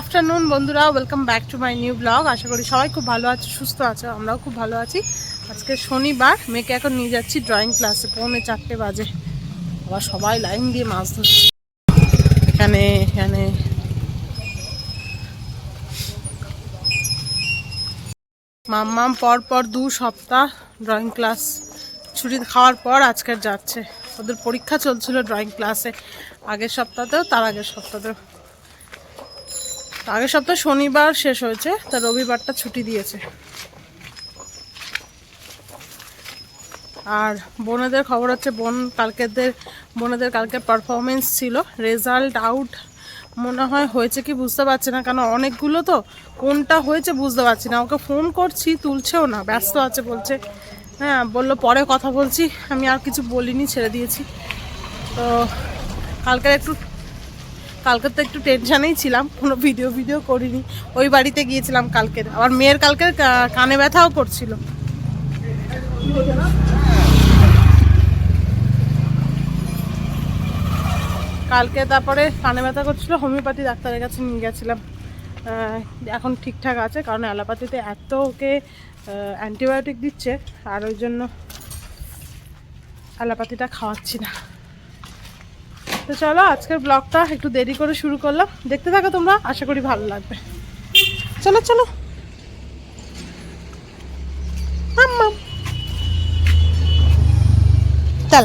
Afternoon বন্ধুরা. Welcome back to my new blog আশা করি সবাই খুব ভালো আছে, সুস্থ আছে, আমরাও খুব ভালো আছি। আজকে শনিবার, মেয়েকে এখন নিয়ে যাচ্ছি ড্রয়িং ক্লাসে পৌনে চারটে বাজে। আবার সবাই লাইন দিয়ে মাছ ধরছে। এখানে এখানে। মাম্মাম পর পর দু সপ্তাহ ড্রয়িং ক্লাস ছুটি খাওয়ার পর আজকের যাচ্ছে। ওদের পরীক্ষা চলছিল ড্রয়িং ক্লাসে আগের সপ্তাহতেও, তার আগের সপ্তাহতেও। আগের সপ্তাহ শনিবার শেষ হয়েছে, তা রবিবারটা ছুটি দিয়েছে। আর বোনেদের খবর হচ্ছে, বোন কালকেদের, বোনেদের কালকে পারফরমেন্স ছিল রেজাল্ট আউট মনে হয় হয়েছে কি বুঝতে পারছি না, কেন অনেকগুলো তো, কোনটা হয়েছে বুঝতে পারছি না। ওকে ফোন করছি, তুলছেও না, ব্যস্ত আছে বলছে। হ্যাঁ বলল পরে কথা বলছি, আমি আর কিছু বলিনি, ছেড়ে দিয়েছি। তো কালকে একটু কালকে তো একটু টেনশানেই ছিলাম, কোনো ভিডিও ভিডিও করিনি। ওই বাড়িতে গিয়েছিলাম কালকের। আবার মেয়ের কালকের কানে ব্যথাও করছিল। কালকে তারপরে কানে ব্যথা করছিল, হোমিওপ্যাথি ডাক্তারের কাছে নিয়ে গেছিলাম। এখন ঠিকঠাক আছে, কারণ অ্যালোপ্যাথিতে এত ওকে অ্যান্টিবায়োটিক দিচ্ছে, আর ওই জন্য অ্যালোপ্যাথিটা খাওয়াচ্ছি না। তো চলো, আজকের ব্লগটা একটু দেরি করে শুরু করলাম। দেখতে থাকো তোমরা, আশা করি ভালো লাগবে। চলো চলো। চল।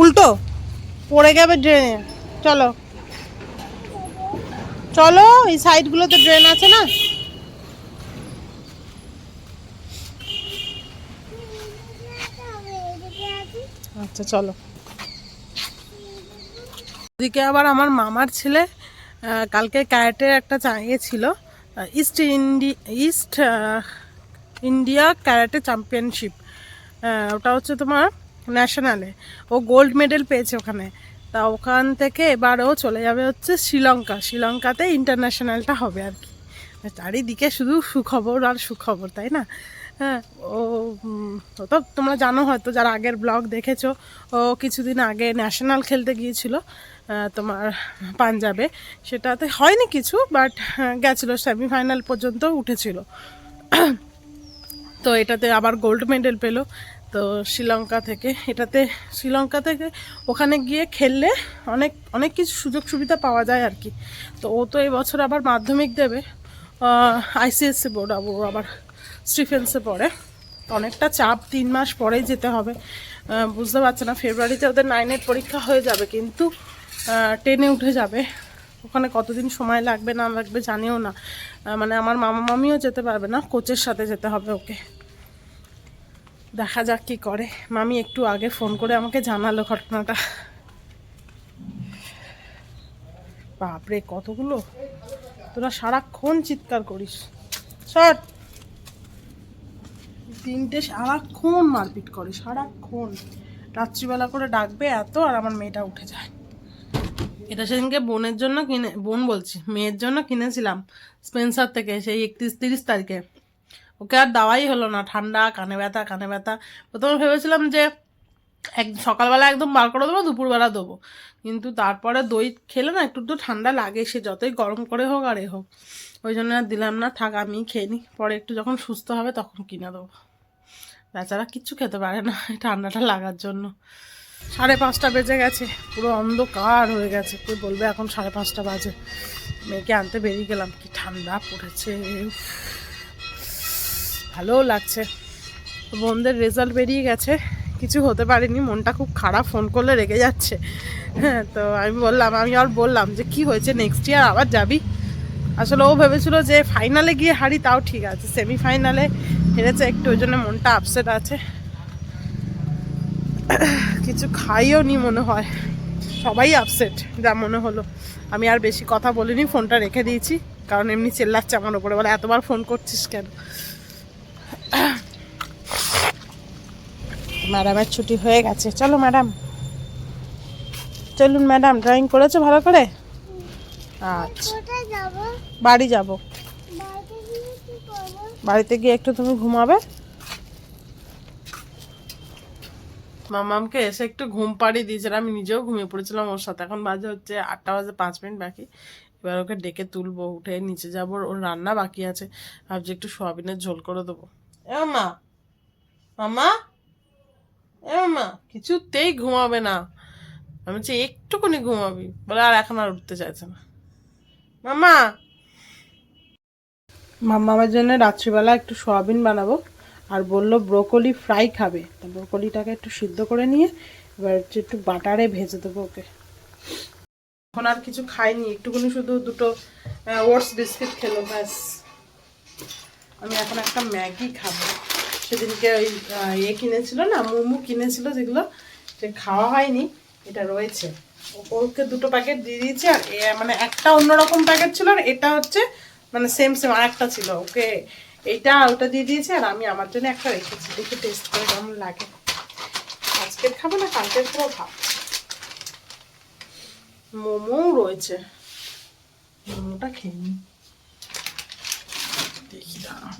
উল্টো, পড়ে যাবে ড্রেনে চলো। চলো, এই সাইডগুলোতে ড্রেন আছে না? আচ্ছা চলো। ওদিকে আবার আমার মামার ছেলে কালকে ক্যারেটের একটা চাইয়ে ছিল ইস্ট ইন্ডি ইস্ট ইন্ডিয়া ক্যারাটে চ্যাম্পিয়নশিপ ওটা হচ্ছে তোমার ন্যাশনালে ও গোল্ড মেডেল পেয়েছে ওখানে। তা ওখান থেকে এবার ও চলে যাবে হচ্ছে শ্রীলঙ্কা। শ্রীলঙ্কাতে ইন্টারন্যাশনালটা হবে আর কি। চারিদিকে শুধু সুখবর আর সুখবর, তাই না? হ্যাঁ ও তো তোমরা জানো হয়তো যারা আগের ব্লগ দেখেছ, ও কিছুদিন আগে ন্যাশনাল খেলতে গিয়েছিল তোমার পাঞ্জাবে। সেটাতে হয়নি কিছু, বাট গেছিল সেমিফাইনাল পর্যন্ত উঠেছিল। তো এটাতে আবার গোল্ড মেডেল পেল, তো শ্রীলঙ্কা থেকে। এটাতে, শ্রীলঙ্কা থেকে ওখানে গিয়ে খেললে অনেক অনেক কিছু সুযোগ সুবিধা পাওয়া যায় আর কি। তো ও তো এবছর আবার মাধ্যমিক দেবে আইসিএসসি বোর্ড আবার। স্টিফেন্সে পড়ে। অনেকটা চাপ তিন মাস পরেই যেতে হবে। বুঝতে পারছে না, ফেব্রুয়ারিতে ওদের নাইনের পরীক্ষা হয়ে যাবে, কিন্তু টেনে উঠে যাবে। ওখানে কতদিন সময় লাগবে না লাগবে জানিও না। মানে আমার মামা মামিও যেতে পারবে না কোচের সাথে যেতে হবে ওকে। দেখা যাক কি করে। মামি একটু আগে ফোন করে আমাকে জানালো ঘটনাটা। বাপরে, কতগুলো? তোরা সারাক্ষণ চিৎকার করিস। সর! তিনটে সারাক্ষণ মারপিট করে, সারাক্ষণ। রাত্রিবেলা করে ডাকবে এত আর আমার মেয়েটা উঠে যায়। এটা সেদিনকে বোনের জন্য কিনে বোন বলছি, মেয়ের জন্য কিনেছিলাম স্পেন্সার থেকে সেই একত্রিশ তিরিশ তারিখে। ওকে আর দেওয়াই হলো না, ঠান্ডা, কানে ব্যথা কানে ব্যথা। প্রথমে ভেবেছিলাম যে এক সকালবেলা একদম বার করে দেবো, দুপুরবেলা দেবো। কিন্তু তারপরে দই খেলে না একটু একটু ঠান্ডা লাগে, সে যতই গরম করে হোক আর এ হোক। ওই জন্য আর দিলাম না, থাক আমি খেয়ে নিই। পরে একটু যখন সুস্থ হবে তখন কিনে দেবো। বেচারা কিচ্ছু খেতে পারে না ঠান্ডাটা লাগার জন্য। সাড়ে পাঁচটা বেজে গেছে, পুরো অন্ধকার হয়ে গেছে। কে বলবে এখন সাড়ে পাঁচটা বাজে? মেয়েকে আনতে বেরিয়ে গেলাম, কি ঠান্ডা পড়েছে। ভালোও লাগছে। বোনদের রেজাল্ট বেরিয়ে গেছে, কিছু হতে পারেনি, মনটা খুব খারাপ ফোন করলে রেগে যাচ্ছে। হ্যাঁ তো আমি বললাম, আমি আর বললাম যে কি হয়েছে নেক্সট ইয়ার আবার যাবি? আসলে ও ভেবেছিল যে ফাইনালে গিয়ে হারি, তাও ঠিক আছে সেমিফাইনালে হেরেছে, একটু ওই জন্য মনটা আপসেট আছে। কিছু খাইও নি মনে হয়। সবাই আপসেট যা মনে হলো। আমি আর বেশি কথা বলিনি, ফোনটা রেখে দিয়েছি। কারণ এমনি চেল্লাচ্ছে আমার ওপরে বলে, এতবার ফোন করছিস কেন? ম্যাডামের ছুটি হয়ে গেছে। চলো, ম্যাডাম। চলুন, ম্যাডাম ড্রয়িং করেছ ভালো করে? আচ্ছা। বাড়ি যাব বাড়িতে গিয়ে কি করব বাড়িতে গিয়ে একটু তুমি ঘুমাবে? মামামকে এসে একটু ঘুম পাড়িয়ে দিয়েছিলাম আমি নিজেও ঘুমিয়ে পড়েছিলাম ওর সাথে। এখন বাজে হচ্ছে আটটা বাজে পাঁচ মিনিট বাকি। এবার ওকে ডেকে তুলবো, উঠে নিচে যাব। ওর রান্না বাকি আছে। ভাবছি একটু সোয়াবিনের ঝোল করে দেবো। এ মা, মামা, এ মা, কিছুতেই ঘুমাবে না। আমি বলছি, একটুখানি ঘুমাবি। বলে আর এখন আর উঠতে চাইছে না। মামা মাম্মা জন্য রাত্রিবেলা একটু সোয়াবিন বানাবো। আর বলল ব্রোকলি ফ্রাই খাবে। তো ব্রোকলিটাকে একটু সিদ্ধ করে নিয়ে এবার হচ্ছে একটু বাটারে ভেজে দেবো ওকে। এখন আর কিছু খাইনি। একটুখানি শুধু দুটো ওটস বিস্কিট খেলো, ব্যাস। আমি এখন একটা ম্যাগি খাব। সেদিনকে ওই ইয়ে কিনেছিল না, মোমো কিনেছিল যেগুলো, যে খাওয়া হয়নি, এটা রয়েছে। ওকে দুটো প্যাকেট দিয়ে দিয়েছি আর মানে একটা অন্যরকম প্যাকেট ছিল আর এটা হচ্ছে মানে সেম সেম আর একটা ছিল। ওকে এইটা ওটা দিয়ে দিয়েছে আর আমি আমার জন্য একটা রেখেছি। দেখে টেস্ট করে কেমন লাগে। আজকের খাব না, কালকের খাব ভাব মোমোও রয়েছে। মোমোটা খেয়ে নি দেখি দাঁড়াও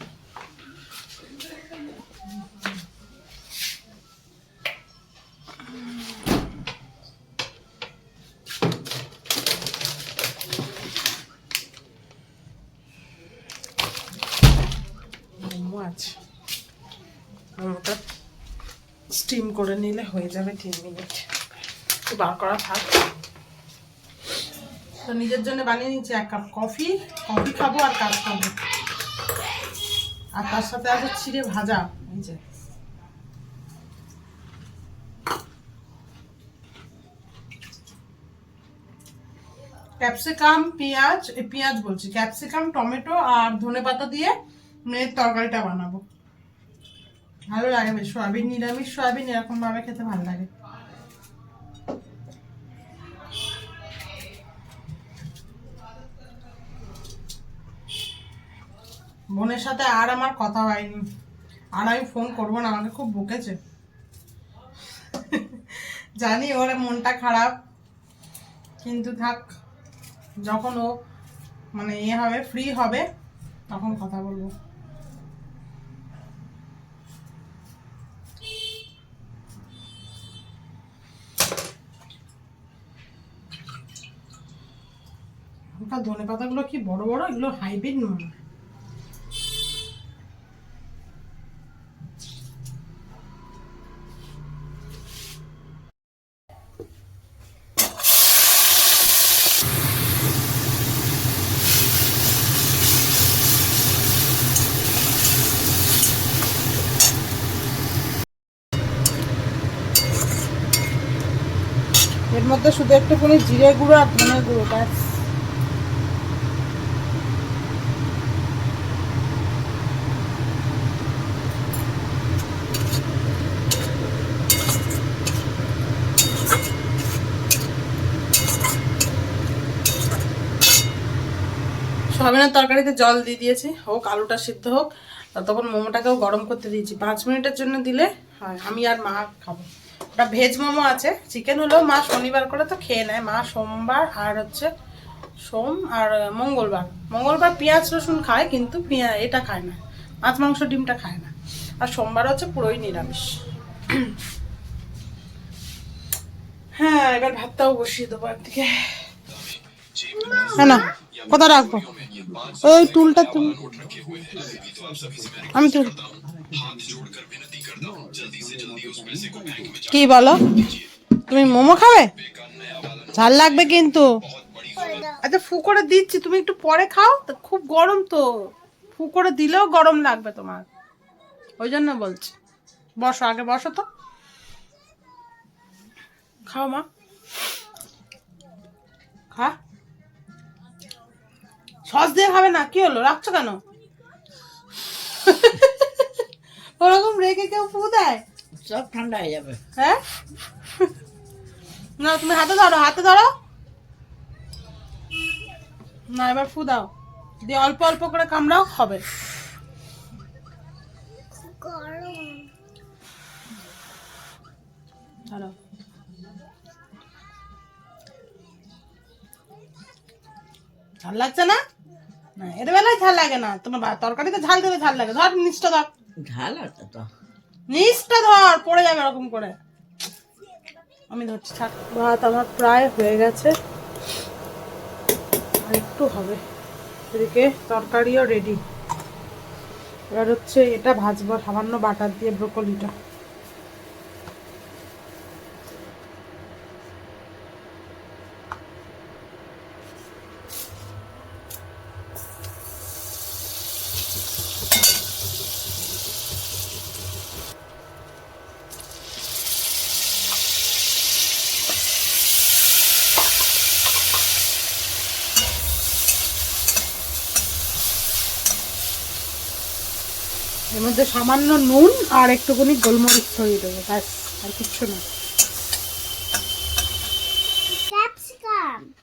মোমো আছে মোমোটা স্টিম করে নিলে হয়ে যাবে তিন মিনিট। বার করা থাক। তো নিজের জন্য বানিয়ে নিচ্ছি এক কাপ কফি। কফি খাব আর কাজ খাব আর তার সাথে আছে চিড়ে ভাজা, এই যে। ক্যাপসিকাম, পেঁয়াজ পেঁয়াজ বলছি। ক্যাপসিকাম, টমেটো আর ধনেপাতা দিয়ে মেয়ের তরকারিটা বানাবো। ভালো লাগে বেশ। সয়াবিন নিরামিষ, সয়াবিন এরকম ভাবে খেতে ভালো লাগে। বোনের সাথে আর আমার কথা হয়নি। আর আমি ফোন করব না, আমাকে খুব বকেছে। জানি ওর মনটা খারাপ, কিন্তু থাক, যখন ও মানে ইয়ে হবে ফ্রি হবে, তখন কথা বলব। ওখানকার ধনে পাতাগুলো কি বড় বড়? এগুলো হাইব্রিড নয় এর মধ্যে শুধু একটুখানি জিরে গুঁড়ো আর ধনে গুঁড়ো সয়াবিনের তরকারিতে জল দিয়ে দিয়েছি। হোক আলুটা সিদ্ধ হোক তখন মোমোটাকেও গরম করতে দিয়েছি। পাঁচ মিনিটের জন্য দিলে হয় আমি আর মা খাব। ওটা ভেজ মোমো আছে চিকেন হলেও মা শনিবার করে তো খেয়ে নেয়। মা সোমবার আর হচ্ছে সোম আর মঙ্গলবার। মঙ্গলবার পেঁয়াজ রসুন খায় কিন্তু পেঁয়া এটা খায় না। মাছ মাংস ডিমটা খায় না। আর সোমবার হচ্ছে পুরোই নিরামিষ। হ্যাঁ এবার ভাতটাও বসিয়ে দেবো একদিকে। হ্যাঁ না। কোথায় রাখব? ওই টুলটা তুমি আমি তুল। কি বলো? তুমি মোমো খাবে? ঝাল লাগবে কিন্তু। আচ্ছা ফু করে দিচ্ছি। তুমি একটু পরে খাও। তো খুব গরম তো। ফু করে দিলেও গরম লাগবে তোমার। ওই জন্য বলছি। বসো, আগে বসো তো। খাও মা। খা। সস দিয়ে খাবে না? কি হলো? রাখছো কেন? ওরকম রেখে কেউ ফু দেয়? সব ঠান্ডা হয়ে যাবে। হ্যাঁ? না তুমি হাতে ধরো হাতে ধরো। না এবার ফু দাও। দিয়ে অল্প অল্প করে কামড়াও হবে। ধরো। ঝাল লাগছে না? না এর বেলায় ঝাল লাগে না। তোমার তরকারিতে ঝাল দিলে ঝাল লাগে। ধর নিচটা ধর। ঝাল আছে তো। নিচটা ধর পড়ে যাবে এরকম করে। আমি ধরছি ছাড়। ভাত আমার প্রায় হয়ে গেছে। আর একটু হবে। এদিকে তরকারিও রেডি এবার হচ্ছে এটা ভাজবো সামান্য বাটার দিয়ে ব্রোকলিটা এর মধ্যে সামান্য নুন আর একটুখানি গোলমরিচ ছড়িয়ে দেবো ব্যাস আর কিচ্ছু না।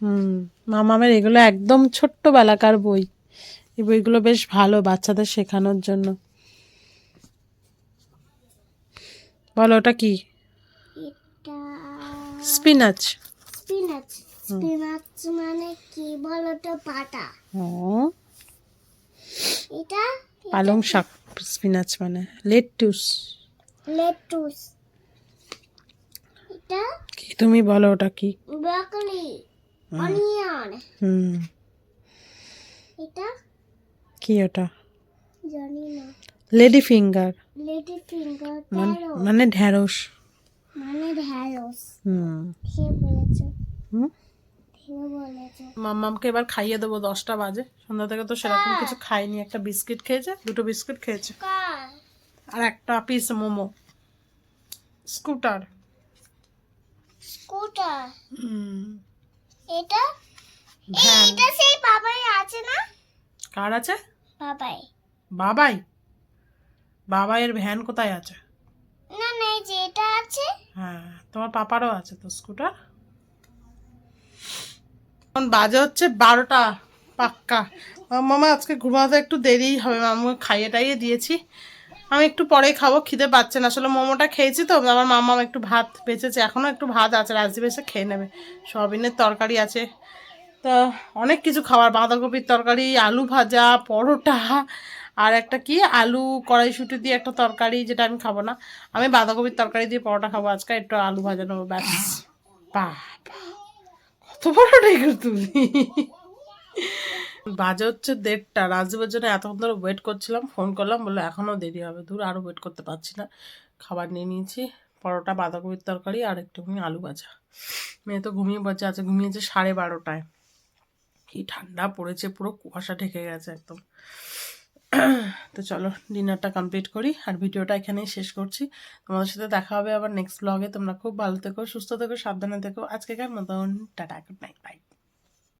হুম মামামের এগুলো একদম ছোট্ট বেলাকার বই। এই বইগুলো বেশ ভালো বাচ্চাদের শেখানোর জন্য। বলো ওটা কি? স্পিনাচ। স্পিনাচ। স্পিনাচ মানে কি? বলো তো পাতা। এটা পালং শাক স্পিনাচ মানে লেটুস লেটুস এটা কি তুমি বলো ওটা কি? ব্রকলি অনিয়ন হুম। এটা কি ওটা? জানি না। লেডি ফিঙ্গার লেডি ফিঙ্গার মানে ঢ্যাঁড়স মানে ঢ্যাঁড়স হুম। সে বলেছে। হুম। মাম্মামকে এবার খাইয়ে দেবো দশটা বাজে। সন্ধ্যা থেকে তো সেরকম কিছু খাইনি একটা বিস্কিট খেয়েছে দুটো বিস্কিট খেয়েছে। কার? আর একটা পিস মোমো। স্কুটার। স্কুটার? এটা? এটা সেই বাবাই আছে না? কার আছে? বাবাই। বাবাই? বাবাইয়ের ভ্যান কোথায় আছে? না না এই যে এটা আছে। হ্যাঁ তোমার পাপারও আছে তো স্কুটার? এখন বাজে হচ্ছে বারোটা, পাক্কা। মামা, আজকে ঘুমাতে একটু দেরিই হবে, মামু খাইয়ে টাইয়ে দিয়েছি। আমি একটু পরে খাব, খিদে পাচ্ছে না। আসলে মোমোটা খেয়েছি তো আমার মামা একটু ভাত বেঁচেছে, এখনও একটু ভাত আছে, রাজদীপ এসে খেয়ে নেবে। সয়াবিনের তরকারি আছে। তো অনেক কিছু খাবার, বাঁধাকপির তরকারি, আলু ভাজা, পরোটা, আর একটা কি, আলু কড়াইশুটি দিয়ে একটা তরকারি, যেটা আমি খাব না। আমি বাঁধাকপির তরকারি দিয়ে পরোটা খাব, আজকে একটু আলু ভাজা নেব, ব্যাস। বাবা কত বড় রেখে তুমি? বাজে হচ্ছে দেড়টা। রাজদীপের জন্য এতক্ষণ ধরে ওয়েট করছিলাম ফোন করলাম, বলল এখনও দেরি হবে। দূর আরও ওয়েট করতে পারছি না। খাবার নিয়ে নিয়েছি, পরোটা, বাঁধাকপির তরকারি আর একটুখানি আলু ভাজা। মেয়ে তো ঘুমিয়ে পড়ছে আছে ঘুমিয়েছে সাড়ে বারোটায়। কি ঠান্ডা পড়েছে, পুরো কুয়াশা ঢেকে গেছে একদম। তো চলো ডিনারটা কমপ্লিট করি আর ভিডিওটা এখানেই শেষ করছি। তোমাদের সাথে দেখা হবে আবার নেক্সট ব্লগে তোমরা খুব ভালো থেকো, সুস্থ থেকো, সাবধানে থেকো। আজকেকার মতন, টাটা গুড নাইট বাই